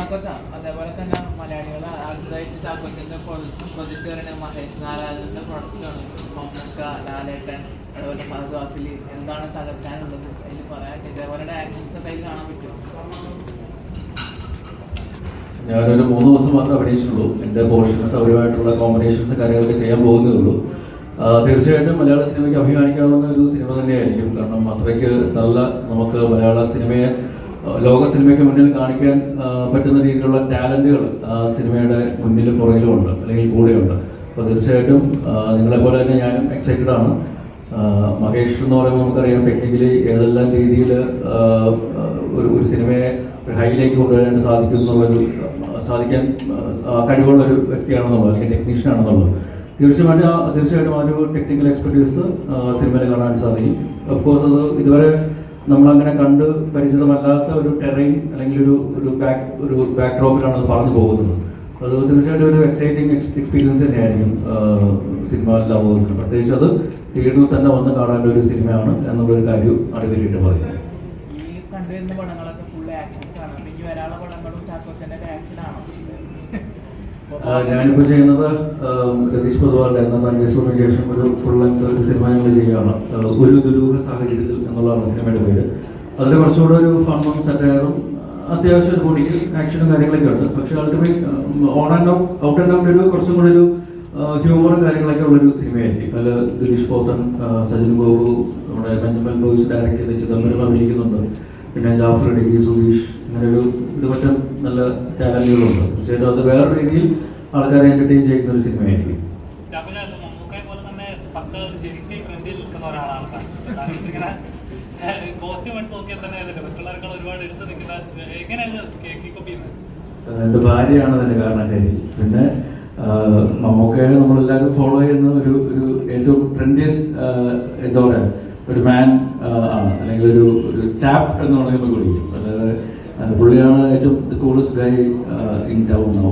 ചാക്കോച്ച അതേപോലെ തന്നെ മലയാളികൾ അടുത്തതായിട്ട് ചാക്കോച്ചന്റെ പ്രൊജക്ട് വരണ മഹേഷ് നാരായണന്റെ പ്രൊഡക്റ്റാണ് മമ്മക്ക ലാലേട്ടൻ അതുപോലെ ഫഹദ് വാസിലി എന്താണ് തകർക്കാനുള്ളത്? അതിൽ പറയാൻ ഇതേപോലെ ആക്ഷൻസ് കയ്യിൽ കാണാൻ പറ്റുമോ? ഞാനൊരു മൂന്ന് ദിവസം മാത്രമേ അഭിനയിച്ചിട്ടുള്ളൂ. എന്റെ പോർഷൻസ് അവരുമായിട്ടുള്ള കോമ്പിനേഷൻസ് കാര്യങ്ങളൊക്കെ ചെയ്യാൻ പോകുന്നേ ഉള്ളൂ. തീർച്ചയായിട്ടും മലയാള സിനിമയ്ക്ക് അഭിമാനിക്കാവുന്ന ഒരു സിനിമ തന്നെയായിരിക്കും. കാരണം അത്രയ്ക്ക് നല്ല നമുക്ക് മലയാള സിനിമയെ ലോക സിനിമയ്ക്ക് മുന്നിൽ കാണിക്കാൻ പറ്റുന്ന രീതിയിലുള്ള ടാലന്റുകൾ സിനിമയുടെ മുന്നിലും പുറകിലും ഉണ്ട് അല്ലെങ്കിൽ കൂടെയുണ്ട്. അപ്പോൾ തീർച്ചയായിട്ടും നിങ്ങളെ നിങ്ങളെപ്പോലെ തന്നെ ഞാനും എക്സൈറ്റഡ് ആണ്. മഹേഷ് എന്ന് പറയുമ്പോൾ നമുക്കറിയാം ടെക്നിക്കലി ഏതെല്ലാം രീതിയിൽ ഒരു ഒരു സിനിമയെ ഒരു ഹൈയിലേക്ക് കൊണ്ടുവരാൻ സാധിക്കും എന്നുള്ളൊരു സാധിക്കാൻ കഴിവുള്ള ഒരു വ്യക്തിയാണെന്നുള്ളത് അല്ലെങ്കിൽ ടെക്നീഷ്യൻ ആണെന്നുള്ളത്. തീർച്ചയായിട്ടും തീർച്ചയായിട്ടും ആ ഒരു ടെക്നിക്കൽ എക്സ്പെർട്ടീസ് സിനിമയിൽ കാണാൻ സാധിക്കും. ഓഫ് കോഴ്സ് അത് ഇതുവരെ നമ്മളങ്ങനെ കണ്ട് പരിചിതമല്ലാത്ത ഒരു ടെറൈൻ അല്ലെങ്കിൽ ഒരു ഒരു ബാക്ക് ഒരു ബാക്ക് ഡ്രോപ്പിലാണ് അത് പറഞ്ഞു പോകുന്നത്. അത് തീർച്ചയായിട്ടും ഒരു എക്സൈറ്റിംഗ് എക്സ്പീരിയൻസ് തന്നെയായിരിക്കും സിനിമ ലവേഴ്സിന് പ്രത്യേകിച്ച് അത് തിയേറ്ററിൽ തന്നെ വന്ന് കാണേണ്ട ഒരു സിനിമയാണ് എന്നുള്ളൊരു കാര്യം അടിവരിയിട്ട് പറയുന്നത്. കണ്ടുവരുന്ന പടങ്ങളൊക്കെ ഫുൾ ആക്ഷൻസ് ആണ്. പിന്നെ വരാനുള്ള പടങ്ങളും ചാക്കോച്ചന്റെ ആക്ഷൻ ആണോ? ഞാനിപ്പോൾ ചെയ്യുന്നത് രതീഷ് പൊതുവാളുടെ എന്ന തങ്കേശ്വറിന് ശേഷം ഒരു ഫുൾ ലെങ്ത് സിനിമ ഞങ്ങൾ ചെയ്യുകയാണ്. ഒരു ദുരൂഹ സാഹചര്യത്തിൽ എന്നുള്ളതാണ് സിനിമയുടെ പേര്. അതിൽ കുറച്ചുകൂടെ ഒരു ഫണ്ണും സെറ്റയറും അത്യാവശ്യം ഒരു കൂടി ആക്ഷനും കാര്യങ്ങളൊക്കെ ഉണ്ട്. പക്ഷെ ultimate on and out out and out ഒരു കുറച്ചും കൂടെ ഒരു ഹ്യൂമറും കാര്യങ്ങളൊക്കെ ഉള്ളൊരു സിനിമയായിരിക്കും. അതിൽ ദിലീഷ് പോത്തൻ സജിൻ ഗോപു നമ്മുടെ ബെഞ്ചമിൻ ബോയ്സ് ഡയറക്റ്റ് ചിദംബരം അഭിനയിക്കുന്നുണ്ട് പിന്നെ ജാഫർ ഇടുക്കി സുധീഷ് അങ്ങനെ ഒരു ഇതുപറ്റം നല്ല ടാലന്റുകളുണ്ട് തീർച്ചയായിട്ടും അത് വേറെ രീതിയിൽ ആൾക്കാരെ എന്റർടൈൻ ചെയ്യുന്ന ഒരു സിനിമയായിരിക്കും. എന്റെ എന്റെ ഭാര്യയാണ് അതിന്റെ കാരണക്കാരി. പിന്നെ മമ്മൂക്കയെ നമ്മളെല്ലാവരും ഫോളോ ചെയ്യുന്ന ഒരു ഒരു ഏറ്റവും ട്രെൻഡിയസ്റ്റ് എന്താ പറയുക ഒരു മാൻ ആണ്. അല്ലെങ്കിൽ ഒരു ഒരു ചാപ്റ്റർ എന്ന് പറയുമ്പോൾ വിളിക്കും. അതായത് പുള്ളിയാണ് ഏറ്റവും coolest guy in town now